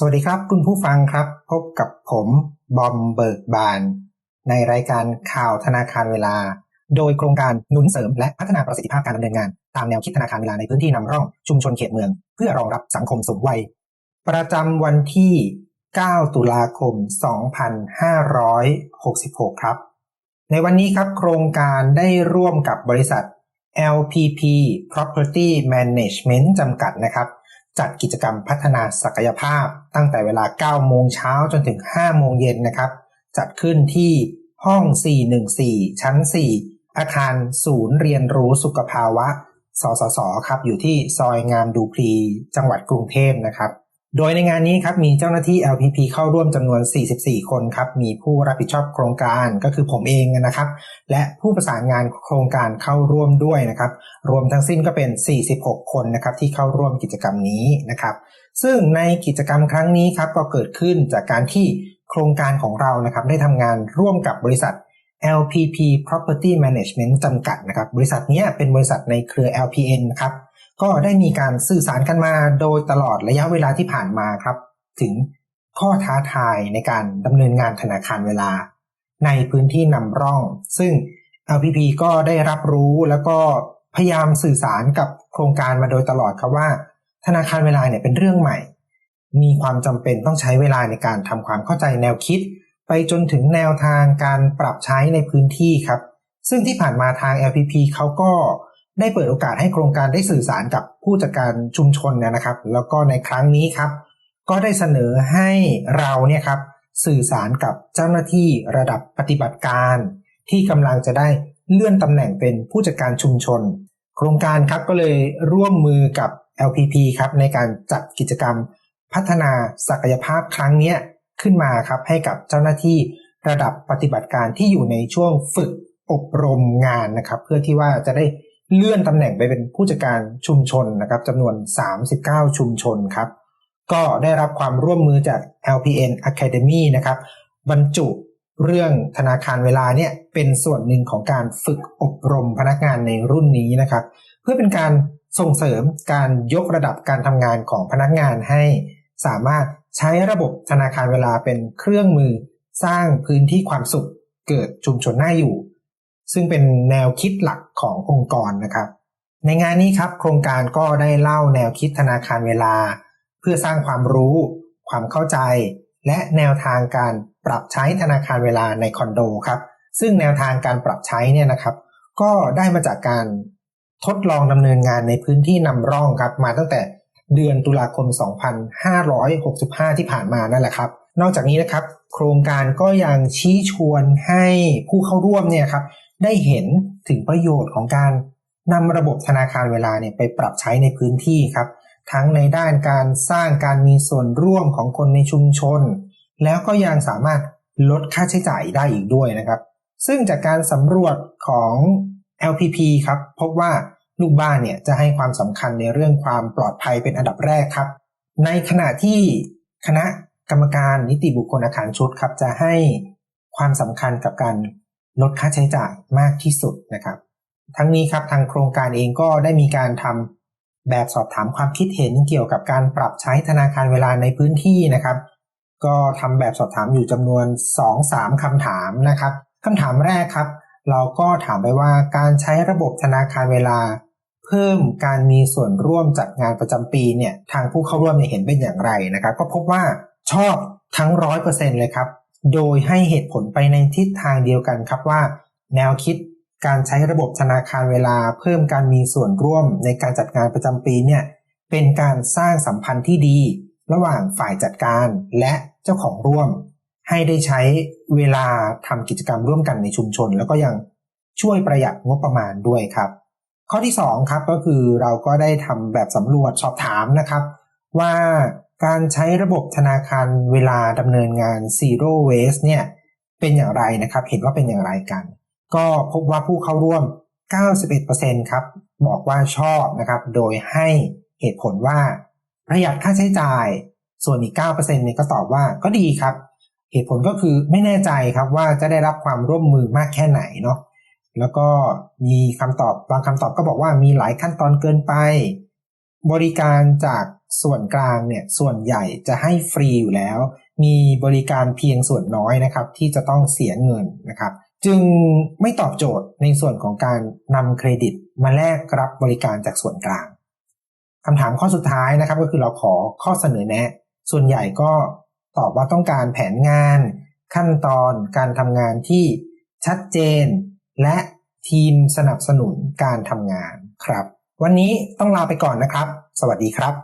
สวัสดีครับ คุณผู้ฟังครับ พบกับผมบอมเบิร์กบาน ในรายการข่าวธนาคารเวลา โดยโครงการหนุนเสริมและพัฒนาประสิทธิภาพการดำเนินงาน ตามแนวคิดธนาคารเวลาในพื้นที่นำร่องชุมชนเขตเมือง เพื่อรองรับสังคมสูงวัย ประจำวันที่ 9 ตุลาคม 2566 ครับ ในวันนี้ครับโครงการได้ร่วมกับบริษัท LPP Property Management จำกัดนะครับ จัดกิจกรรมพัฒนาศักยภาพ ตั้งแต่เวลา 9 โมงเช้าจนถึง 5 โมงเย็นนะครับ จัดขึ้นที่ห้อง 414 ชั้น 4 อาคารศูนย์เรียนรู้สุขภาวะ สสส ครับ อยู่ที่ซอยงามดูพลี จังหวัดกรุงเทพนะครับ โดยในงานนี้ครับมีเจ้าหน้าที่ LPP เข้าร่วมจำนวน 44 คนครับ มีผู้รับผิดชอบโครงการก็คือผมเองนะครับ และผู้ประสานงานโครงการเข้าร่วมด้วยนะครับ รวมทั้งสิ้นก็เป็น 46 คนนะครับที่เข้าร่วมกิจกรรมนี้นะครับ ซึ่งในกิจกรรมครั้งนี้ครับก็เกิดขึ้นจากการที่โครงการของเรานะครับได้ทำงานร่วมกับบริษัท LPP Property Management จำกัดนะครับ บริษัทนี้เป็นบริษัทในเครือ LPN นะครับ ก็ได้มีการสื่อสารกันมาโดยตลอดระยะเวลาที่ผ่านมาครับ ถึงข้อท้าทายในการดำเนินงานธนาคารเวลา ในพื้นที่นำร่อง ซึ่ง LPP ก็ได้รับรู้แล้วก็พยายามสื่อสารกับโครงการมาโดยตลอดครับว่า ธนาคารเวลาเนี่ยเป็นเรื่องใหม่ มีความจำเป็นต้องใช้เวลาในการทำความเข้าใจแนวคิด ไปจนถึงแนวทางการปรับใช้ในพื้นที่ครับ ซึ่งที่ผ่านมาทาง LPP เขาก็ ได้เปิดโอกาสให้โครงการได้สื่อสารกับผู้จัดการชุมชนนะครับ แล้วก็ในครั้งนี้ครับ ก็ได้เสนอให้เราเนี่ยครับสื่อสารกับเจ้าหน้าที่ระดับปฏิบัติการ ที่กำลังจะได้เลื่อนตำแหน่งเป็นผู้จัดการชุมชน โครงการครับก็เลยร่วมมือกับ LPP ครับในการจัดกิจกรรมพัฒนาศักยภาพครั้งนี้ขึ้นมาครับให้กับเจ้าหน้าที่ระดับปฏิบัติการที่อยู่ในช่วงฝึกอบรมงานนะครับ เพื่อที่ว่าจะได้ เลื่อนตำแหน่งไปเป็นผู้จัดการชุมชนนะครับจำนวน 39 ชุมชนครับ ก็ได้รับความร่วมมือจาก LPN Academy นะครับบรรจุเรื่องธนาคารเวลาเนี่ยเป็นส่วนหนึ่งของการฝึกอบรมพนักงานในรุ่นนี้นะครับ เพื่อเป็นการส่งเสริมการยกระดับการทำงานของพนักงานให้ สามารถใช้ระบบธนาคารเวลาเป็นเครื่องมือ สร้างพื้นที่ความสุขเกิดชุมชนน่าอยู่ ซึ่งเป็นแนวคิดหลักขององค์กรนะครับ ในงานนี้ครับ โครงการก็ได้เล่าแนวคิดธนาคารเวลา เพื่อสร้างความรู้ ความเข้าใจ และแนวทางการปรับใช้ธนาคารเวลาในคอนโดครับ ซึ่งแนวทางการปรับใช้เนี่ยนะครับ ก็ได้มาจากการทดลองดำเนินงานในพื้นที่นำร่องครับมาตั้งแต่เดือนตุลาคม 2565 ที่ผ่านมานั่นแหละครับนอกจากนี้นะครับ โครงการก็ยังชี้ชวนให้ผู้เข้าร่วมเนี่ยครับได้เห็นถึงประโยชน์ของการนำระบบธนาคารเวลาเนี่ยไปปรับใช้ในพื้นที่ครับ ทั้งในด้านการสร้างการมีส่วนร่วมของคนในชุมชน แล้วก็ยังสามารถลดค่าใช้จ่ายได้อีกด้วยนะครับ ซึ่งจากการสำรวจของ LPP ครับพบว่าลูกบ้านเนี่ยจะให้ความสำคัญในเรื่องความปลอดภัยเป็นอันดับแรกครับ ในขณะที่คณะ กรรมการนิติบุคคลอาคารชุดครับจะให้ความสำคัญกับการลดค่าใช้จ่ายมากที่สุดนะครับ ทั้งนี้ครับทางโครงการเองก็ได้มีการทำแบบสอบถามความคิดเห็นเกี่ยวกับการปรับใช้ธนาคารเวลาในพื้นที่นะครับ ก็ทำแบบสอบถามอยู่จำนวน 2-3คำถามนะครับคำถามแรกครับ เราก็ถามไปว่าการใช้ระบบธนาคารเวลา เพิ่มการมีส่วนร่วมจัดงานประจำปีเนี่ยทางผู้เข้าร่วมเห็นเป็นอย่างไรนะครับ ก็พบว่า ชอบทั้งร้อยเปอร์เซ็นเลยครับ โดยให้เหตุผลไปในทิศทางเดียวกันครับว่า แนวคิดการใช้ระบบธนาคารเวลาเพิ่มการมีส่วนร่วมในการจัดงานประจำปีเนี่ยเป็นการสร้างสัมพันธ์ที่ดี ระหว่างฝ่ายจัดการและเจ้าของร่วม ให้ได้ใช้เวลาทำกิจกรรมร่วมกันในชุมชน แล้วก็ยังช่วยประหยัดงบประมาณด้วยครับ ข้อที่2ครับก็คือเราก็ได้ทำแบบสำรวจสอบถามนะครับ ว่า การใช้ระบบธนาคารเวลาดำเนินงาน Zero Waste เนี่ยเป็นอย่างไรนะครับ เห็นว่าเป็นอย่างไรกัน ก็พบว่าผู้เข้าร่วม 91%ครับ บอกว่าชอบนะครับ โดยให้เหตุผลว่าประหยัดค่าใช้จ่าย ส่วนอีก 9%เนี่ยก็ตอบว่าก็ดีครับ เหตุผลก็คือไม่แน่ใจครับว่าจะได้รับความร่วมมือมากแค่ไหนเนาะแล้วก็มีคำตอบบางคำตอบก็บอกว่ามีหลายขั้นตอนเกินไป บริการจากส่วนกลางเนี่ยส่วนใหญ่จะให้ฟรีอยู่แล้ว มีบริการเพียงส่วนน้อยนะครับ ที่จะต้องเสียเงินนะครับ จึงไม่ตอบโจทย์ในส่วนของการนำเครดิตมาแลกรับบริการจากส่วนกลางคำถามข้อสุดท้ายนะครับ ก็คือเราขอข้อเสนอแนะ ส่วนใหญ่ก็ตอบว่าต้องการแผนงาน ขั้นตอนการทำงานที่ชัดเจน และทีมสนับสนุนการทำงานครับ วันนี้ต้องลาไปก่อนนะครับ สวัสดีครับ